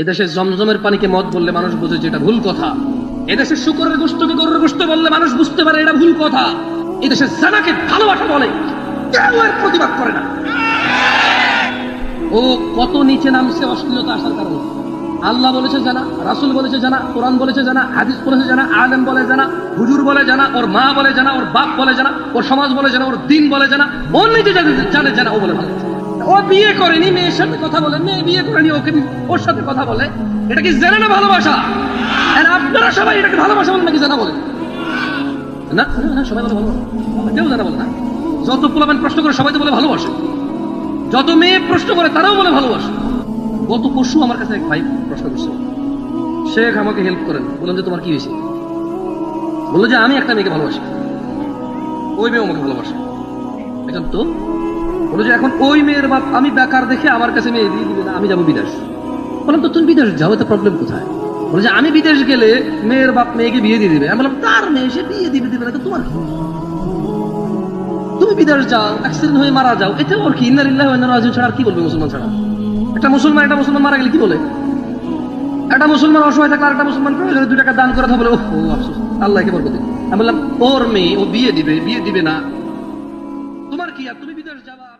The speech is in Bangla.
এদেশে জমজমের পানিকে মদ বললে মানুষ বোঝে যে এটা ভুল কথা। এদেশে শুকরের গোস্তকে গরুর গোস্ত বললে মানুষ বুঝতে পারে এটা ভুল কথা। এদেশে জানাকে ভালোবাসা বলে, কেউ এর প্রতিবাদ করে না। ও কত নিচে নামছে, অশ্লীলতা আসার কারণে। আল্লাহ বলেছে জানা, রাসুল বলেছে জানা, কোরআন বলেছে জানা, হাদিস বলেছে জানা, আলেম বলে জানা, হুজুর বলে জানা, ওর মা বলে জানা, ওর বাপ বলে জানা, ওর সমাজ বলে জানা, ওর দিন বলে জানা ওর নিজে জানে, জানা, ও বলে ভালো। ও বিয়ে করেনি মেয়ের সাথে কথা বলে মেয়ে বিয়ে করেনি ওকে ওর সাথে কথা বলে। এটা কি জেনে না ভালোবাসা? আপনারা সবাই এটাকে ভালোবাসা বলেন নাকি জানা বলে না না, সবাই বলে কেউ জানা না। যত প্রশ্ন করে সবাই তো বলে ভালোবাসে। যত মেয়ে প্রশ্ন করে তারাও বলে ভালোবাসে। গত পরশু আমার কাছে এক ভাই প্রশ্ন করছে। শেখ আমাকে হেল্প করেন। বললেন যে তোমার কি হয়েছে? বলল যে আমি একটা মেয়েকে ভালোবাসি। ওই মেয়ে আমাকে ভালোবাসে। এখন তো বলো যে এখন ওই মেয়ের বাপ আমি বেকার দেখে আমার কাছে মেয়ে দিয়ে দিবে না, আমি যাব বিদেশ। বললাম, তো তুমি বিদেশ যাও, এতে প্রবলেম কোথায়? বলে যে, আমি বিদেশ গেলে মেয়ের বাপ মেয়েকে বিয়ে দিয়ে দিবে। আমি বললাম, তার মেয়ে, সে বিয়ে দিবে দিবে না, তো তোমার? তুমি বিদেশ যাও অ্যাক্সিডেন্ট হয়ে মারা যাও ওর কি রাজিউন ছাড়া আর কি বলবে মুসলমান ছাড়া? একটা মুসলমান একটা মুসলমান মারা গেলে কি বলে? একটা মুসলমান অসহায় থাকলে একটা মুসলমান প্রয়োজনে টাকা দান করে বলে ও, আফসোস, আল্লাহকে দিন। আমি বললাম, ওর মেয়ে, ও বিয়ে দিবে বিয়ে দিবে না। তোমার কি আর, তুমি বিদেশ যাও